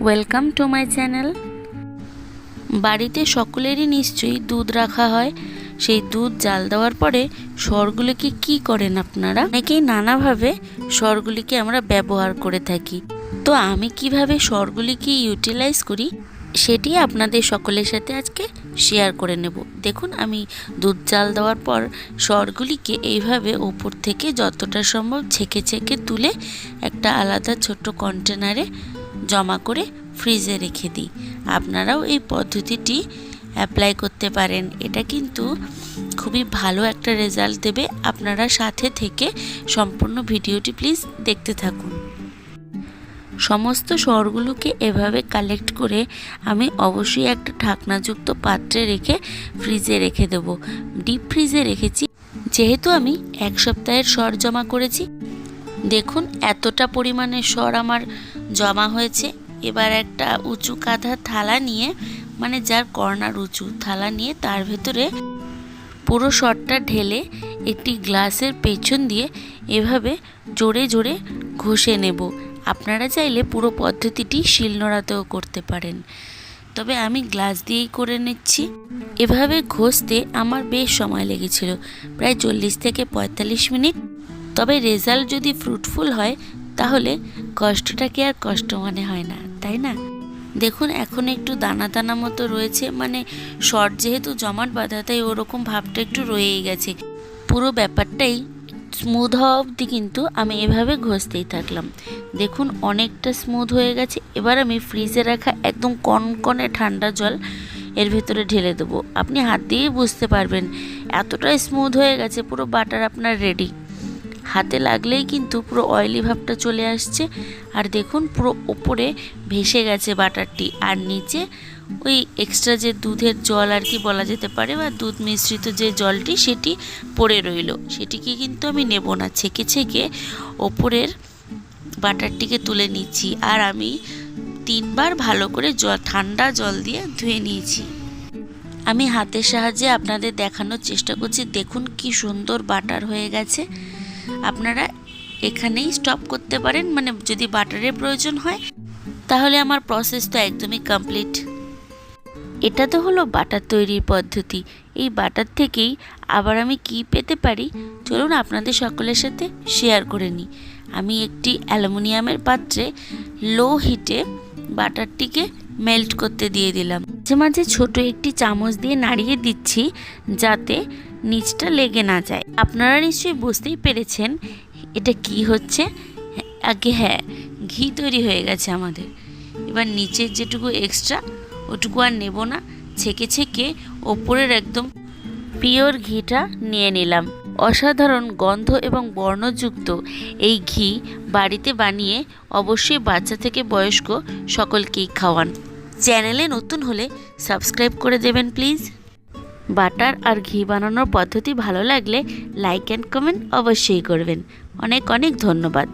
Welcome to my channel বাড়িতে সকলেরই নিশ্চয়ই দুধ রাখা হয়। সেই দুধ জাল দেওয়ার পরে স্বরগুলিকে কি করেন আপনারা? অনেকেই নানাভাবে স্বরগুলিকে আমরা ব্যবহার করে থাকি। তো আমি কীভাবে স্বরগুলিকে ইউটিলাইজ করি, সেটি আপনাদের সকলের সাথে আজকে শেয়ার করে নেব। দেখুন, আমি দুধ জাল দেওয়ার পর স্বরগুলিকে এইভাবে ওপর থেকে যতটা সম্ভব ছেঁকে ছেঁকে তুলে একটা আলাদা ছোট্ট কন্টেনারে জমা করে ফ্রিজে রেখে দিই। আপনারাও এই পদ্ধতিটি অ্যাপ্লাই করতে পারেন। এটা কিন্তু খুবই ভালো একটা রেজাল্ট দেবে আপনারা সাথে থেকে সম্পূর্ণ ভিডিওটি প্লিজ দেখতে থাকুন। সমস্ত স্বরগুলোকে এভাবে কালেক্ট করে আমি অবশ্যই একটা ঢাকনাযুক্ত পাত্রে রেখে ফ্রিজে রেখে দেবো। ডিপ ফ্রিজে রেখেছি। যেহেতু আমি এক সপ্তাহের স্বর জমা করেছি দেখুন, এতটা পরিমাণে স্বর আমার জমা হয়েছে। এবার একটা উঁচু কাঁধা থালা নিয়ে মানে যার কর্নার উঁচু থালা নিয়ে, তার ভেতরে পুরো শটটা ঢেলে একটি গ্লাসের পেছন দিয়ে এভাবে জোরে জোরে ঘষে নেব। আপনারা চাইলে পুরো পদ্ধতিটি শিলনোড়াতেও করতে পারেন। তবে আমি গ্লাস দিয়েই করে নিচ্ছি। এভাবে ঘষতে আমার বেশ সময় লেগেছিল, প্রায় চল্লিশ থেকে পঁয়তাল্লিশ মিনিট। তবে রেজাল্ট যদি ফ্রুটফুল হয়, তাহলে কষ্টটাকে আর কষ্ট মনে হয় না, তাই না? দেখুন, এখন একটু দানা দানা মতো রয়েছে মানে শর্ট যেহেতু জমাট বাঁধা, তাই ওরকম ভাবটা একটু রয়েই গেছে। পুরো ব্যাপারটাই স্মুথ হওয়া অবধি কিন্তু আমি এভাবে ঘষতেই থাকলাম। দেখুন, অনেকটা স্মুথ হয়ে গেছে, এবার আমি ফ্রিজে রাখা একদম কনকনে ঠান্ডা জল এর ভেতরে ঢেলে দেবো। আপনি হাত দিয়েই বুঝতে পারবেন, এতটাই স্মুথ হয়ে গেছে, পুরো বাটার আপনার রেডি হাতে লাগলেই কিন্তু পুরো অয়েলি ভাবটা চলে আসছে। আর দেখুন পুরো ওপরে ভেসে গেছে বাটারটি। আর নিচে ওই এক্সট্রা যে দুধের জল আর কি বলা যেতে পারে বা দুধ মিশ্রিত যে জলটি সেটি পড়ে রইল। সেটিকে কিন্তু আমি নেব না। ছেঁকে ছেঁকে ওপরের বাটারটিকে তুলে নিচ্ছি। আর আমি তিনবার ভালো করে জল, ঠান্ডা জল দিয়ে ধুয়ে নিয়েছি। আমি হাতের সাহায্যে আপনাদের দেখানোর চেষ্টা করছি। দেখুন কি সুন্দর বাটার হয়ে গেছে। আপনারা এখানেই স্টপ করতে পারেন। মানে যদি বাটারের প্রয়োজন হয়, তাহলে আমার প্রসেস তো একদমই কমপ্লিট এটা তো হলো বাটার তৈরির পদ্ধতি। এই বাটার থেকেই আবার আমি কি পেতে পারি, চলুন আপনাদের সকলের সাথে শেয়ার করে নিই। আমি একটি অ্যালুমিনিয়ামের পাত্রে লো হিটে বাটারটিকে মেল্ট করতে দিয়ে দিলাম। মাঝে মাঝে ছোট একটি চামচ দিয়ে নাড়িয়ে দিচ্ছি, যাতে নিচটা লেগে না যায়। আপনারা নিশ্চয়ই বুঝতেই পেরেছেন এটা কি হচ্ছে। আগে হ্যাঁ ঘি তৈরি হয়ে গেছে আমাদের। এবার নিচের যেটুকু এক্সট্রা ওটুকু আর নেব না। ছেঁকে ছেঁকে ওপরের একদম পিওর ঘিটা নিয়ে নিলাম। অসাধারণ গন্ধ এবং বর্ণযুক্ত এই ঘি বাড়িতে বানিয়ে অবশ্যই বাচ্চা থেকে বয়স্ক সকলকেই খাওয়ান। চ্যানেলে নতুন হলে সাবস্ক্রাইব করে দেবেন প্লিজ। বাটার আর ঘি বানানোর পদ্ধতি ভালো লাগলে লাইক অ্যান্ড কমেন্ট অবশ্যই করবেন। অনেক অনেক ধন্যবাদ।